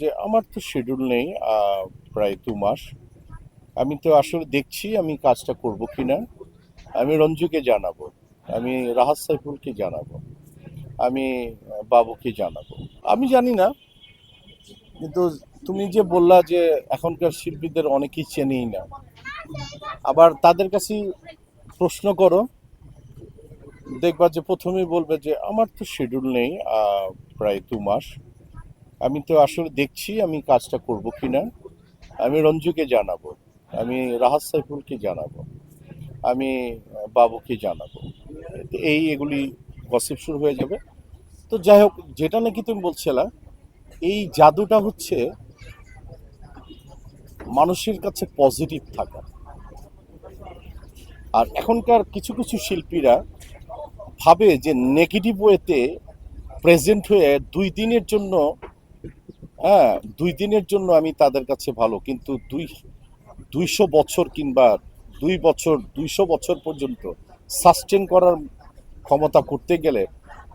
যে আমার তো শিডিউল নেই প্রায় দু মাস। আমি তো আসলে দেখছি আমি কাজটা করব কি না আমি রঞ্জুকে জানাব, আমি রাহাত সাইফুলকে জানাব, আমি বাবুকে জানাব। আমি জানি না, কিন্তু তুমি যে বললা যে এখনকার শিল্পীদের অনেকেই চেনেই না। আবার তাদের কাছে প্রশ্ন করো, দেখবা যে প্রথমেই বলবে যে আমার তো শিডিউল নেই প্রায় দু মাস। আমি তো আসলে দেখছি আমি কাজটা করব কি না আমি রঞ্জুকে জানাব, আমি রাহাত সাইফুলকে জানাব, আমি বাবুকে জানাব। এই এগুলি গসিপ শুরু হয়ে যাবে। তো যাই হোক, যেটা নাকি তুমি বলছিলা, এই জাদুটা হচ্ছে মানুষের কাছে পজিটিভ থাকা। আর এখনকার কিছু কিছু শিল্পীরা ভাবে যে নেগেটিভ ওয়েতে প্রেজেন্ট হয়ে দুই দিনের জন্য হ্যাঁ দুই দিনের জন্য আমি তাদের কাছে ভালো, কিন্তু দুই, দুইশো বছর কিংবা দুই বছর, দুইশো বছর পর্যন্ত সাস্টেন করার ক্ষমতা করতে গেলে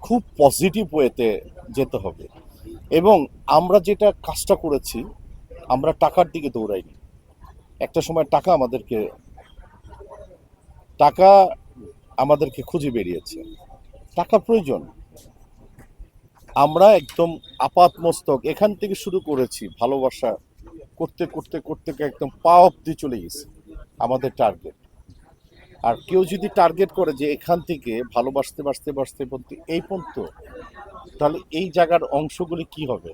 খুব পজিটিভ ওয়েতে যেতে হবে। এবং আমরা যেটা কাজটা করেছি, আমরা টাকার দিকে দৌড়াইনি। একটা সময় টাকা আমাদেরকে টাকা আমাদেরকে খুঁজে বেরিয়েছে। টাকা প্রয়োজন। আমরা একদম আপাত মস্তক এখান থেকে শুরু করেছি ভালোবাসা করতে করতে করতে একদম পা অব্দি চলে গেছে আমাদের টার্গেট আর কেউ যদি টার্গেট করে যে এখান থেকে ভালোবাসতে, বাসতে বাসতে বলতে এই পর্যন্ত, তাহলে এই জায়গার অংশগুলি কি হবে?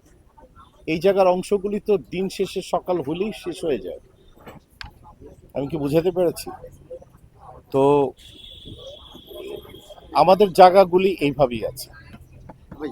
এই জায়গার অংশগুলি তো দিন শেষে সকাল হলেই শেষ হয়ে যায়। আমি কি বুঝাতে পেরেছি? তো আমাদের জায়গাগুলি এইভাবেই আছে।